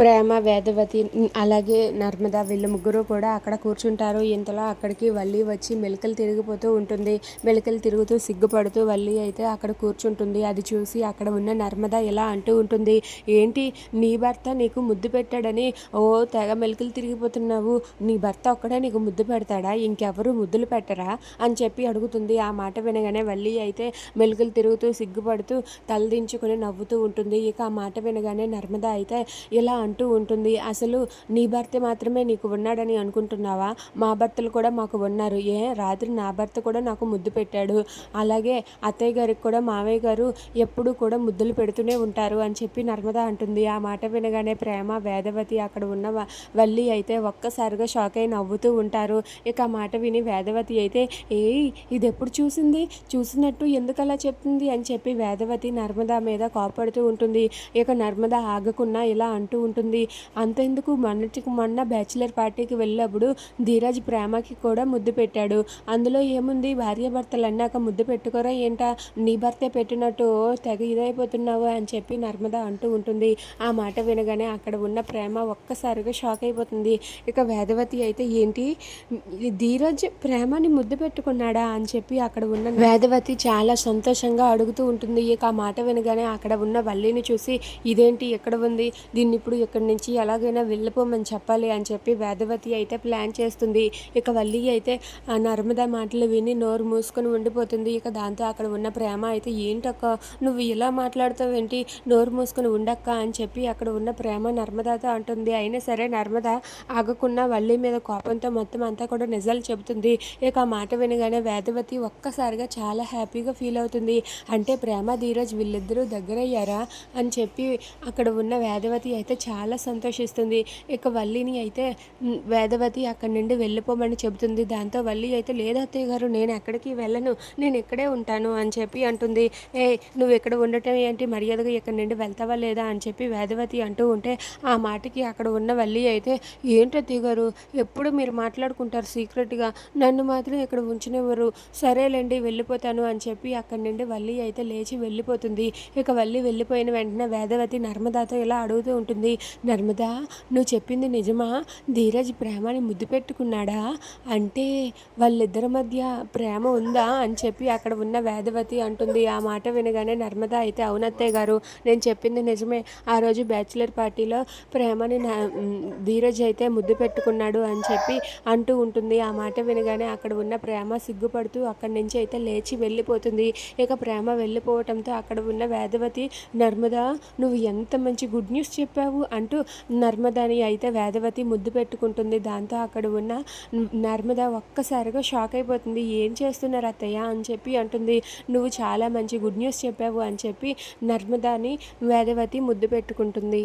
ప్రేమ వేదవతి అలాగే నర్మద వీళ్ళు ముగ్గురు కూడా అక్కడ కూర్చుంటారు. ఇంతలో అక్కడికి వల్లి వచ్చి మెలికలు తిరిగిపోతూ ఉంటుంది. మెలికలు తిరుగుతూ సిగ్గుపడుతూ వల్లి అయితే అక్కడ కూర్చుంటుంది. అది చూసి అక్కడ ఉన్న నర్మద ఇలా అంటూ ఉంటుంది. ఏంటి? నీ భర్త నీకు ముద్దు పెట్టాడని? ఓ తెగ మెలికలు తిరిగిపోతున్నావు. నీ భర్త ఒక్కడే నీకు ముద్దు పెడతాడా? ఇంకెవరు ముద్దులు పెట్టరా? అని చెప్పి అడుగుతుంది. ఆ మాట వినగానే వల్లి అయితే మెలికలు తిరుగుతూ సిగ్గుపడుతూ తలదించుకొని నవ్వుతూ ఉంటుంది. ఇక ఆ మాట వినగానే నర్మద అయితే ఇలా అంటూ ఉంటుంది. అసలు నీ భర్త మాత్రమే నీకు ఉన్నాడని అనుకుంటున్నావా? మా భర్తలు కూడా మాకు ఉన్నారు. ఏ? రాత్రి నా భర్త కూడా నాకు ముద్దు పెట్టాడు. అలాగే అత్తయ్య గారికి కూడా మావయ్య గారు ఎప్పుడూ కూడా ముద్దులు పెడుతూనే ఉంటారు అని చెప్పి నర్మద అంటుంది. ఆ మాట వినగానే ప్రేమ వేదవతి అక్కడ ఉన్న వల్లి అయితే ఒక్కసారిగా షాక్ అయి నవ్వుతూ ఉంటారు. ఇక ఆ మాట విని వేదవతి అయితే ఏయ్ ఇది ఎప్పుడు చూసింది? చూసినట్టు ఎందుకు అలా చెప్తుంది? అని చెప్పి వేదవతి నర్మద మీద కోపడుతూ ఉంటుంది. ఇక నర్మద ఆగకుండా ఇలా అంటూ ఉంటుంది. అంతెందుకు మొన్నటికి మొన్న బ్యాచిలర్ పార్టీకి వెళ్ళినప్పుడు ధీరాజ్ ప్రేమకి కూడా ముద్దు పెట్టాడు. అందులో ఏముంది? భార్యాభర్తలు అన్నాక ముద్దు పెట్టుకోరా ఏంటా? నీ భర్తే పెట్టినట్టు తెగ ఇదైపోతున్నావు అని చెప్పి నర్మద అంటూ ఉంటుంది. ఆ మాట వినగానే అక్కడ ఉన్న ప్రేమ ఒక్కసారిగా షాక్ అయిపోతుంది. ఇక వేదవతి అయితే ఏంటి? ధీరజ్ ప్రేమని ముద్దు పెట్టుకున్నాడా అని చెప్పి అక్కడ ఉన్న వేదవతి చాలా సంతోషంగా అడుగుతూ ఉంటుంది. ఇక ఆ మాట వినగానే అక్కడ ఉన్న వల్లిని చూసి ఇదేంటి? ఎక్కడ ఉంది? దీన్ని ఇప్పుడు ఇక్కడి నుంచి ఎలాగైనా వెళ్ళిపోమని చెప్పాలి అని చెప్పి వేదవతి అయితే ప్లాన్ చేస్తుంది. ఇక వల్లి అయితే ఆ నర్మదా మాటలు విని నోరు మూసుకొని ఉండిపోతుంది. ఇక దాంతో అక్కడ ఉన్న ప్రేమ అయితే ఏంటక్క నువ్వు ఇలా మాట్లాడుతావు ఏంటి? నోరు మూసుకొని ఉండక్క అని చెప్పి అక్కడ ఉన్న ప్రేమ నర్మదాతో అంటుంది. అయినా సరే నర్మద ఆగకుండా వల్లి మీద కోపంతో మొత్తం అంతా కూడా నిజాలు చెబుతుంది. ఇక ఆ మాట వినగానే వేదవతి ఒక్కసారిగా చాలా హ్యాపీగా ఫీల్ అవుతుంది. అంటే ప్రేమ ధీరజ్ వీళ్ళిద్దరూ దగ్గరయ్యారా? అని చెప్పి అక్కడ ఉన్న వేదవతి అయితే చాలా చాలా సంతోషిస్తుంది. ఇక వల్లిని అయితే వేదవతి అక్కడి నుండి వెళ్ళిపోమని చెబుతుంది. దాంతో వల్లి అయితే లేదు అత్తయ్య గారు నేను ఎక్కడికి వెళ్ళను. నేను ఇక్కడే ఉంటాను అని చెప్పి అంటుంది. ఏ నువ్వు ఇక్కడ ఉండటం ఏంటి? మర్యాదగా ఇక్కడి నుండి వెళ్తావా లేదా? అని చెప్పి వేదవతి అంటూ ఉంటే ఆ మాటకి అక్కడ ఉన్న వల్లి అయితే ఏంటత్తయ్య గారు? ఎప్పుడు మీరు మాట్లాడుకుంటారు సీక్రెట్గా? నన్ను మాత్రం ఇక్కడ ఉంచినవారు సరేలేండి వెళ్ళిపోతాను అని చెప్పి అక్కడి నుండి వల్లి అయితే లేచి వెళ్ళిపోతుంది. ఇక వల్లి వెళ్ళిపోయిన వెంటనే వేదవతి నర్మదాతో ఇలా అడుగుతూ ఉంటుంది. నర్మదా నువ్వు చెప్పింది నిజమా? ధీరజ్ ప్రేమని ముద్దు పెట్టుకున్నాడా? అంటే వాళ్ళిద్దరి మధ్య ప్రేమ ఉందా అని చెప్పి అక్కడ ఉన్న వేదవతి అంటుంది. ఆ మాట వినగానే నర్మదా అయితే అవునత్తయ్య గారు నేను చెప్పింది నిజమే. ఆ రోజు బ్యాచులర్ పార్టీలో ప్రేమని ధీరజ్ అయితే ముద్దు పెట్టుకున్నాడు అని చెప్పి అంటూ ఉంటుంది. ఆ మాట వినగానే అక్కడ ఉన్న ప్రేమ సిగ్గుపడుతూ అక్కడి నుంచి అయితే లేచి వెళ్ళిపోతుంది. ఇక ప్రేమ వెళ్ళిపోవటంతో అక్కడ ఉన్న వేదవతి నర్మదా నువ్వు ఎంత మంచి గుడ్ న్యూస్ చెప్పావు? అంటూ నర్మదని అయితే వేదవతి ముద్దు పెట్టుకుంటుంది. దాంతో అక్కడ ఉన్న నర్మద ఒక్కసారిగా షాక్ అయిపోతుంది. ఏం చేస్తున్నారు అత్తయ్య? అని చెప్పి అంటుంది. నువ్వు చాలా మంచి గుడ్ న్యూస్ చెప్పావు అని చెప్పి నర్మదాని వేదవతి ముద్దు పెట్టుకుంటుంది.